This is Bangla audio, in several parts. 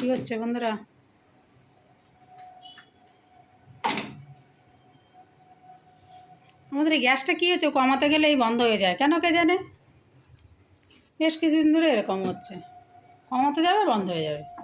কি হচ্ছে বন্ধুরা? আমাদের গ্যাসটা কী হচ্ছে? কমাতে গেলেই বন্ধ হয়ে যায়। কেন কে জানে? বেশ কিছুদিন ধরে এরকম হচ্ছে। কমাতে যাবে, বন্ধ হয়ে যাবে।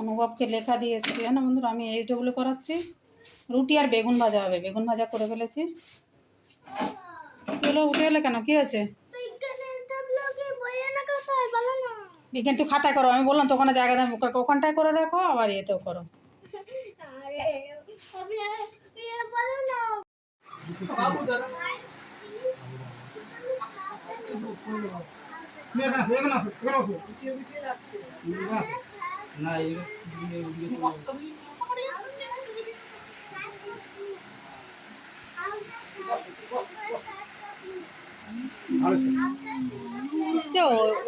অনুভবকে লেখা দিয়ে এসেছি। জানো বন্ধুরা? আমি এইচ ডব্লিউ করাচ্ছি। রুটি আর বেগুন ভাজা হবে। বেগুন ভাজা করে ফেলেছি। হলো উঠে এলে কেন? কি হয়েছে? বিজ্ঞান তুই খাতায় করো। আমি বললাম তো ওখানে জায়গা দেন ওখানটায় করে রাখো, আবার ইয়েতেও করো। হচ্ছে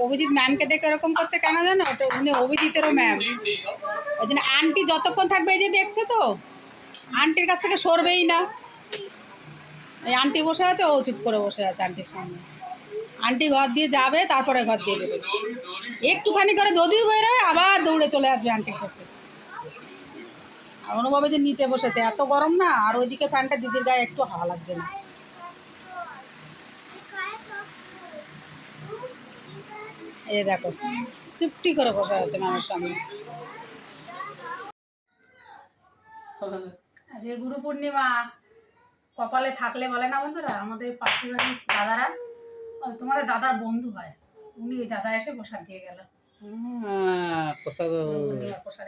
অভিজিৎ ম্যামকে দেখে এরকম করছে কেন জানো? ওটা উনি অভিজিতেরও ম্যাম ওই জন্য আন্টি যতক্ষণ থাকবে এই যে দেখছ তো আন্টির কাছ থেকে সরবেই না। এই আন্টি বসে আছে, ও চুপ করে বসে আছে আন্টির সামনে। আন্টি ঘর দিয়ে যাবে, তারপরে ঘর দিয়ে দেবে একটুখানি করে যদিও বেরোয় আবার দৌড়ে চলে আসবে আন্টির কাছে। অনুভবে যে নিচে বসেছে, এত গরম না, আর ওইদিকে ফ্যানটা দিদির গায়ে একটু হাওয়া লাগছে না। এই দেখো, চুপটি করে বসে আছে মামার সামনে আজকে গুরু পূর্ণিমা, কপালে থাকলে বলে না বন্ধুরা? আমাদের পাশের বাড়ির দাদারা তোমাদের দাদার বন্ধু হয়। উনি দাদা এসে প্রসাদ দিয়ে গেল। প্রসাদ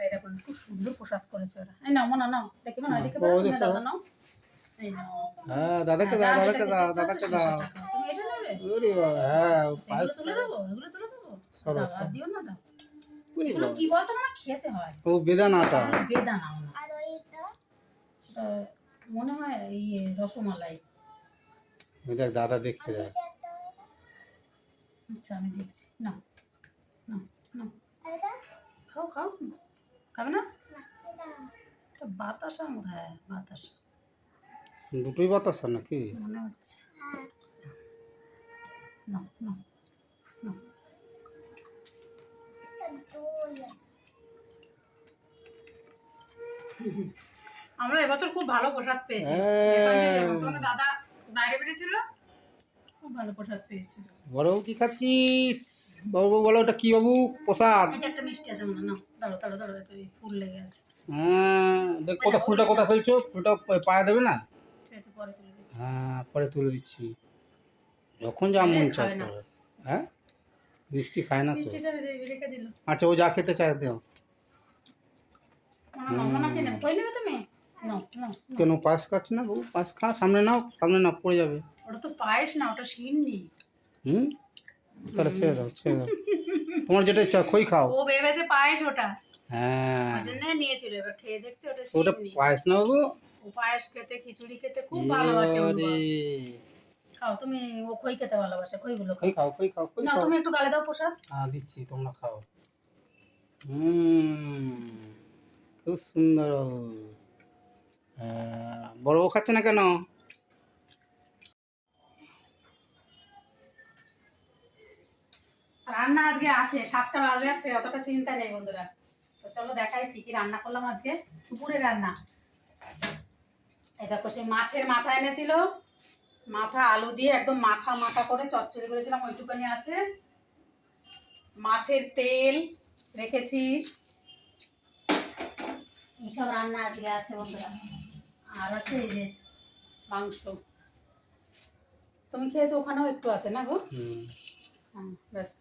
এই খুব সুন্দর প্রসাদ করেছে ওরা। এই নাও মনে নাও দেখি দাদা এই হ্যাঁ দাদাকে হ্যাঁ, দাও যা দাদাকে দাও। দাদাকে দাও তুমি এটা নেবে? ওরে বাবা, হ্যাঁ ও পায়েস এগুলো তুলে দেবো এগুলো তুলে দেবো? সরো, দাও, সরো। আর দিও না দাও এগুলো কি বলতো মানে খেতে হয়। ও বেদানাটা। বেদানা না। ওটা মনে হয় ইয়ে রসমালাই। দেখ দাদা দেখছে দেখ। আচ্ছা আমি দেখছি। না না না খাও খাও। খাবে না? বাতাসা মতো হ্যাঁ বাতাসা। দুটোই বাতাসা নাকি? মনে হচ্ছে। না না না আমরা এবছর খুব ভালো প্রসাদ পেয়েছি। হ্যাঁ। দাদা বাইরে বেরিয়েছিল খুব ভালো প্রসাদ পেয়েছিল। বড় কি খাচ্ছিস? বাবু বলো ওটা কি বাবু? প্রসাদ? এই যে একটা মিষ্টি আছে মনে না দাঁড়ো দাঁড়ো দাঁড়ো এত এই ফুল লেগে আছে। হ্যাঁ দেখ কোথা ফুলটা কোথা ফেলছো? ফুলটা প- পায়ে দেবে না? ঠিক আছে পরে তুলে দিচ্ছি। হ্যাঁ পরে তুলে দিচ্ছি। যখন যা মন খাবে চায় না। করো। হ্যাঁ? মিষ্টি খায় না তো। রেখে দিল। আচ্ছা ও যা খেতে চায় দেও। কে নেবে? কই নেবে তুমি? নাও নাও কেন পাস খাচ্ছ না বাবু? পাস খা সামনে নাও সামনে না পড়ে যাবে। ওটা তো পায়েস না ওটা সিন্নি হুম? তাহলে ছেড়ে দাও ছেড়ে দাও। তোমার যেটা ইচ্ছা খই খাও। ও ভেবেছে পায়েস ওটা। হ্যাঁ। ওই জন্য নিয়েছিল এবার খেয়ে দেখছে ওটা ওটা পায়েস না বাবু? ও পায়েস খেতে খিচুড়ি খেতে খুব ভালোবাসে ওর খাও তুমি ও খই খেতে ভালোবাসে খইগুলো খই খাও খই খাও খই না তুমি একটু গালে দাও প্রসাদ। হ্যাঁ দিচ্ছি তোমরা খাও। হুম। খুব সুন্দর বাবু। হ্যাঁ, বড় খাচ্ছে না কেন? রান্না আজকে আছে সাতটা বাজে যাচ্ছে অতটা চিন্তা নেই বন্ধুরা। তো চলো দেখাই কি কি রান্না করলাম আজকে। দুপুরে রান্না। এই দেখো সেই মাছের মাথা এনেছিল। মাথা আলু দিয়ে একদম মাথা মাথা করে চচ্চড়ি করেছিলাম ওইটুখানি আছে। মাছের তেল রেখেছি। এইসব রান্না আজকে আছে বন্ধুরা। আর আছে এই যে মাংস। তুমি খেয়েছো ওখানেও একটু আছে না গো? হ্যাঁ ব্যাস।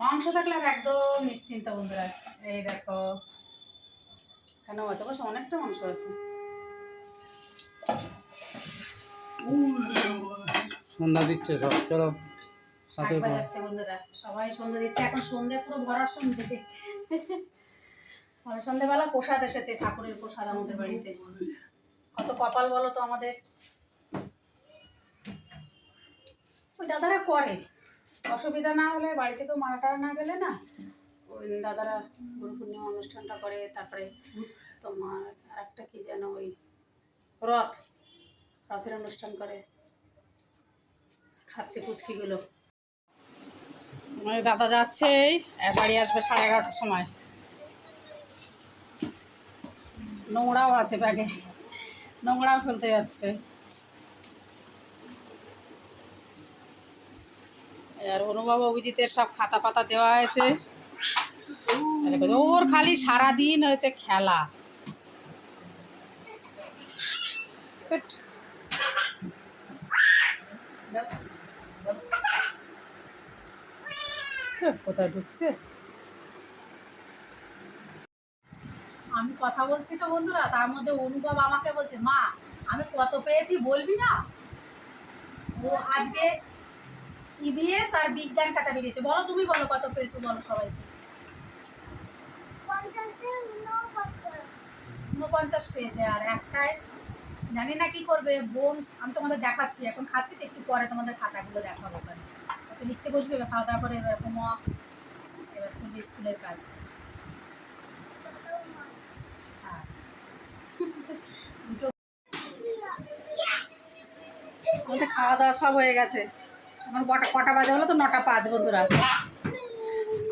মাংস থাকলে আর একদম নিশ্চিন্ত বন্ধুরা। এই দেখো। এখানেও আছে অবশ্য অনেকটা মাংস আছে। সন্ধ্যা দিচ্ছে সব চলো সাথে যাচ্ছে বন্ধুরা। সবাই সন্ধ্যে দিচ্ছে। এখন সন্ধ্যে পুরো ভরা সন্ধ্যে মানে সন্ধ্যেবেলা প্রসাদ এসেছে ঠাকুরের প্রসাদ আমাদের বাড়িতে। কত কপাল বলো তো আমাদের। ওই দাদারা করে। অসুবিধা না হলে বাড়ি থেকেও মারা টারা না গেলে না ওই দাদারা গুরু পূর্ণিমা অনুষ্ঠানটা করে, তারপরে তোমার আরেকটা কি যেন ওই রথ, রথের অনুষ্ঠান করে, খাচ্ছে কুচকিগুলো মানে দাদা যাচ্ছে এই বাড়ি আসবে সাড়ে এগারোটার সময়। নোংরাও আছে ব্যাগে, নোংরাও ফেলতে যাচ্ছে। আর অনুভব অভিজিতের সব খাতা পাতা দেওয়া হয়েছে। ওর খালি সারাদিন হয়েছে খেলা। কোথায় ঢুকছে? আমি কথা বলছি তো বন্ধুরা, তার মধ্যে অনুভব আমাকে বলছে, মা, আমি কত পেয়েছি বলবি না? ও আজকে ইবিএস আর বিজ্ঞান খাতা বেরিয়েছে। বলো, তুমি বলো কত পেয়েছ, বলো সবাই। উনপঞ্চাশ পেয়েছে, আর একটায় জানি না কি করবে বোন আমি তোমাদের দেখাচ্ছি, এখন খাচ্ছি তো একটু পরে তোমাদের খাতাগুলো দেখাবো ওখানে একটু লিখতে বসবে খাওয়া দাওয়া করে এবার হোমওয়ার্ক এবার চলে স্কুলের কাজ। হ্যাঁ। আমাদের খাওয়া দাওয়া সব হয়ে গেছে। এখন কটা কটা বাজে হলো তো? নটা পাঁচ বন্ধুরা।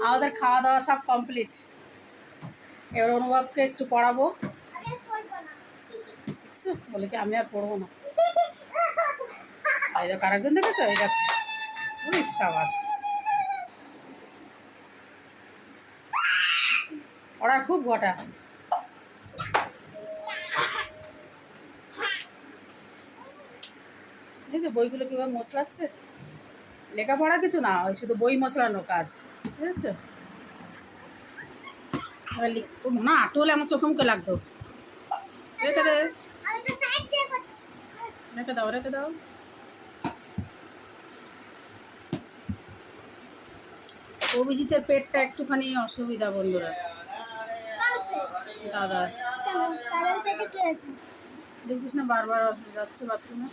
আমাদের খাওয়া দাওয়া সব কমপ্লিট এবার অনুভবকে একটু পড়াবো। বলে কি আমি আর পড়ব না? এই দেখ আরেকজন দেখেছ? এই সাবাস। খুব ঘটা এই যে বইগুলো কীভাবে মোছলাচ্ছে লেখাপড়া কিছু না ওই শুধু বই মোছলানো কাজ লিখ ও না আটো হলে আমার চোখে মুখে লাগতো। রেখে দে। রেখে দাও রেখে দাও। অভিজিতের পেটটা একটুখানি অসুবিধা বন্ধুরা। দাদা। দেখছিস না বারবার অসুবিধা যাচ্ছে বাথরুমে